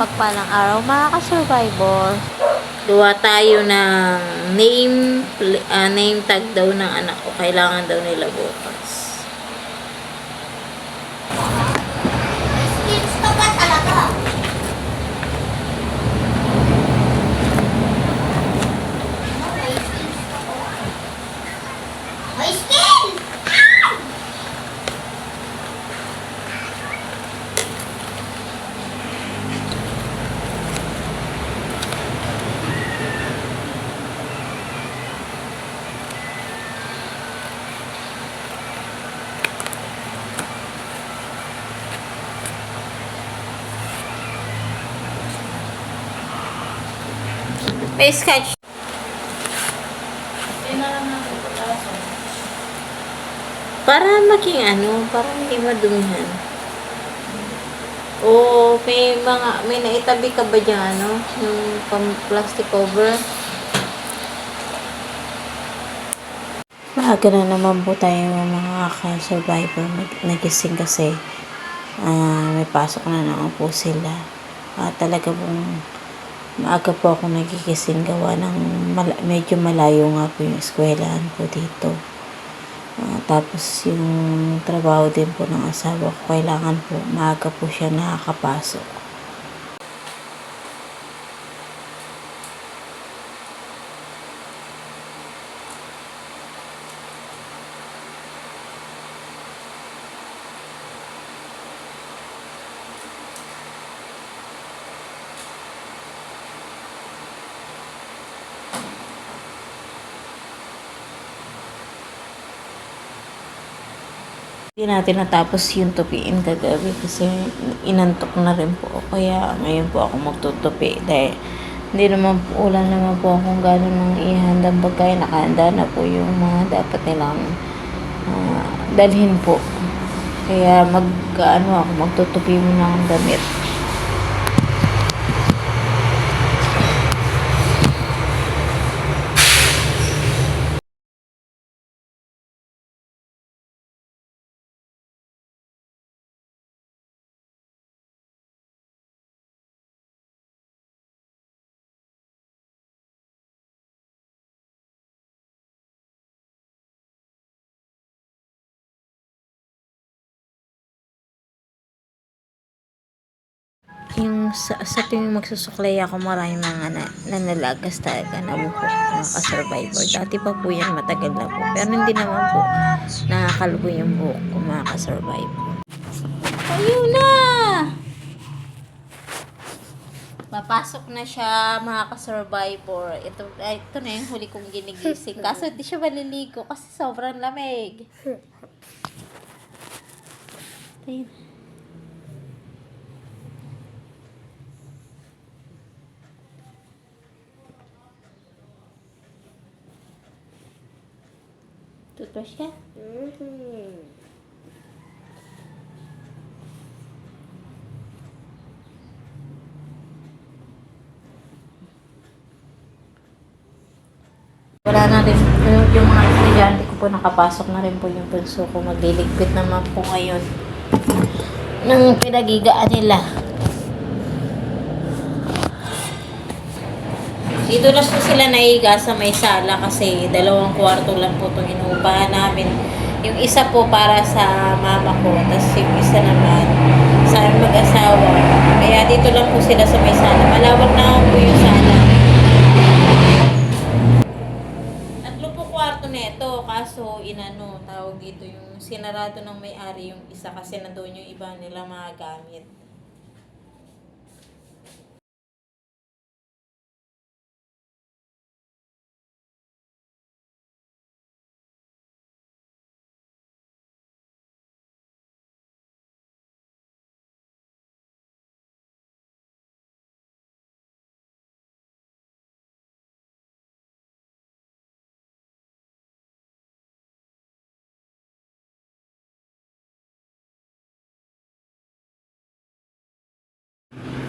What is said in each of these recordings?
mapagpalang araw mga ka-survivor. Gawa tayo ng name, ah, name tag daw ng anak ko. Kailangan daw nila bukas. May sketch. Para maging ano, para hindi madumihan. O may mga, may naitabi ka ba dyan, ano? Yung pang plastic cover? Maaga na naman po tayo mga ka-survivor nag- nagising kasi ah, may pasok na naman po sila. Ah, talaga pong maaga po ako nagigising gawa ng mala- medyo malayo nga po yung eskwelahan po dito. Ah, tapos yung trabaho din po ng asawa ko, kailangan po maaga po siya nakakapasok. Hindi natin natapos yung tupiin kagabi kasi inantok na rin po. Kaya ngayon po ako magtutupi dahil hindi naman po, wala naman po akong gano'n ng ihandang pagkain. Nakahanda na po yung mga dapat nilang ah, dalhin po. Kaya mag, ano ako, magtutupi muna ng damit. Yung sa, sa tuwing magsusuklay ako maraming mga na, nanalagas talaga na buhok mga ka-survivor. Dati pa po yan matagal na po. Pero hindi naman po nakakalbo yung buhok ko mga ka-survivor. Ayun na! Papasok na siya mga ka-survivor. Ito, ito na yung huli kong ginigising. Kaso di siya maliligo kasi sobrang lamig. Ayun. Toothbrush ka? Wala na rin yung mga estudyante ko po nakapasok na rin po yung bunso ko. Magliligpit naman po ngayon ng pinagigaan nila. Dito na po sila naiga sa may sala kasi dalawang kwarto lang po itong inuupahan namin. Yung isa po para sa mama ko, tapos yung isa naman sa mag-asawa. Kaya dito lang po sila sa may sala. Malawak na po yung sala. Tatlo po kwarto nito, kaso inano, tawag dito yung sinarado ng may-ari yung isa kasi nandoon yung iba nila mga gamit.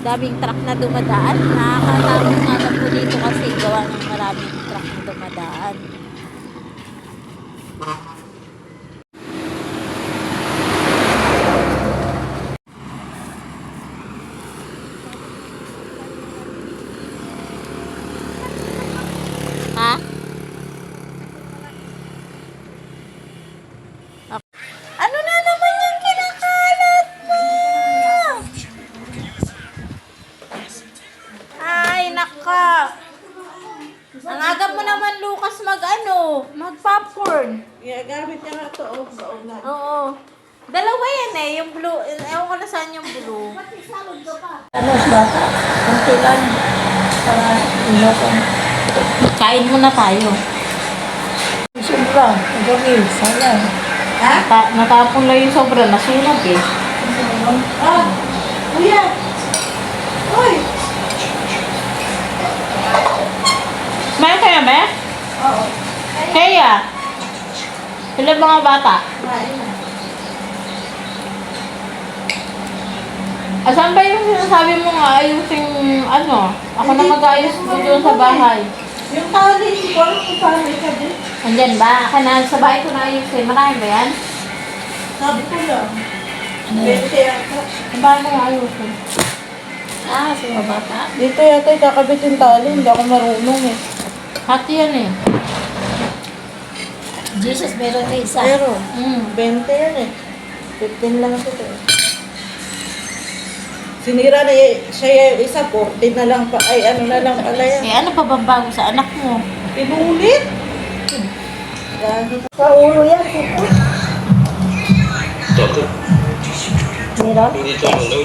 Daming truck na dumadaan. Nakakatakot nga lang po dito kasi gawa ng maraming truck na dumadaan. ka. Ang aga mo naman, Ano, mag popcorn. Yeah, gamit niya nga ito. Oh, baon na. Oo. Dalawa yan eh, yung blue. Ewan ko na saan yung blue. Ano, bata? Kunti lang. Para inokon. Kain muna tayo. Sobra. Ang gawin. Sana. Ha? Ta natapon lang yung sobra, nasunog eh. Ah! Kuya! Uy! May kaya ba? Kaya. Sila mga bata. Asan ba yung sinasabi mo nga ayusin, ano? Ako na mag-ayos mo doon sa bahay. Yung tali, hindi ko alam kung paano ka din. Andyan ba? Ka na, sa bahay ko na ayusin. Marami ba yan? Sabi ko lang. Yata. Sa bahay ko na ayusin. Ah, sa mga bata. Dito yata kakabit yung tali. Hindi ako marunong eh. Hati yan eh. Jesus, meron na isa. Pero, Mm. 20 yan eh. 15 lang ito eh. Sinira na y- siya yung isa, 14 na lang pa. Ay, ano na lang pala yan. Eh ano pa bang bago sa anak mo? Pinulit. Dahil Sa ulo yan, kuko. Meron? Hindi tumuloy.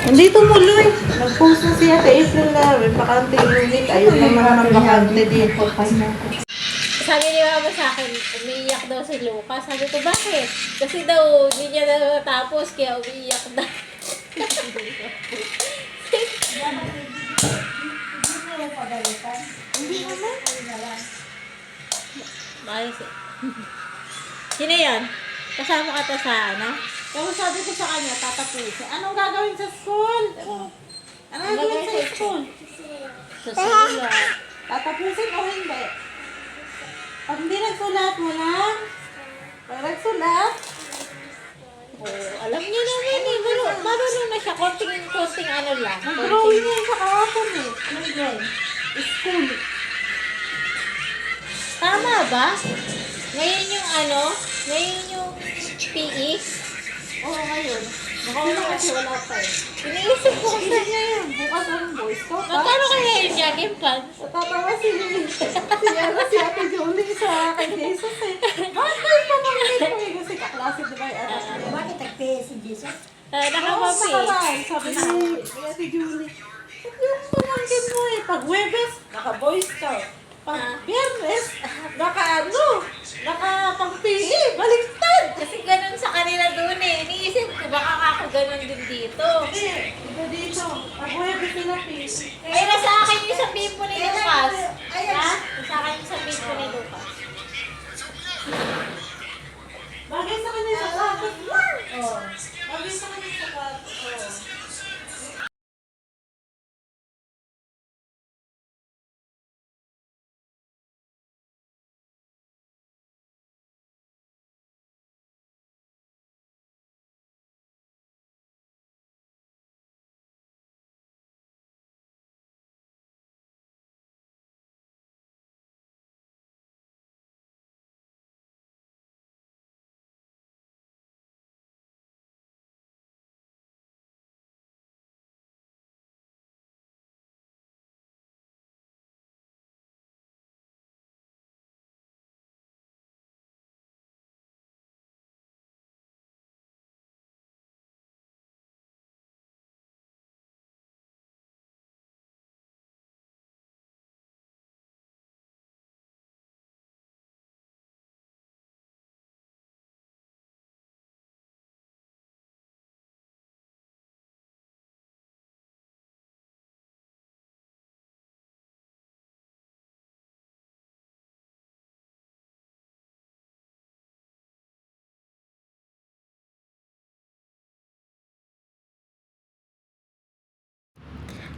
Hindi tumuloy. Nag-post na siya kay April na bakante unit. Ayun naman ang bakante dito. Sabi ni mama sa akin, umiiyak daw si Lucas. Sabi ko, bakit? Kasi daw, hindi niya na natapos, kaya umiiyak daw. Hindi naman. Maayos eh. Sino yan? Kasama ka to sa ano? Kaya sabi ko sa kanya, tatapusin. Anong gagawin sa school? Anong gagawin sa school? Sa sulat. Tatapusin o hindi? Pag hindi nagsulat mo lang, pag nagsulat, Oh, alam niya naman eh. Maru marunong na siya. Konting, konting ano lang. mag-drawing Konting, yan sa kahapon eh. Ano yun? School. tama ba? Ngayon yung ano? Ngayon yung PE? Oo, ngayon. Nakawala kasi wala pa eh. Iniisip ko kasi. Niya yan. Bukas ang boys ko. Magkano kaya yung jogging pants? Natatawa si si ano si Ate Jolie sa kay Jesus eh. Bakit ba yung pamangkin mo eh? Kasi kaklase diba yung anak niya? Bakit nagpaya si Jesus? Uh, Oo, nakamapi. nakaraan. Sabi ni Ate Julie. "Ba't Yung pamangkin mo eh. Pag Webes, naka-boys ka. Pag Ah. Biyernes, naka ano? Naka pang PE. Baliktad. Kasi ganun sa kanila doon eh. Iniisip ko baka ako ganun din dito. Hindi. Dito. Pag Webes nila PE. Ay, nasa akin yung sa bimbo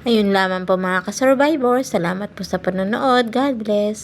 Ayun lamang po mga ka-survivors. Salamat po sa panonood. God bless.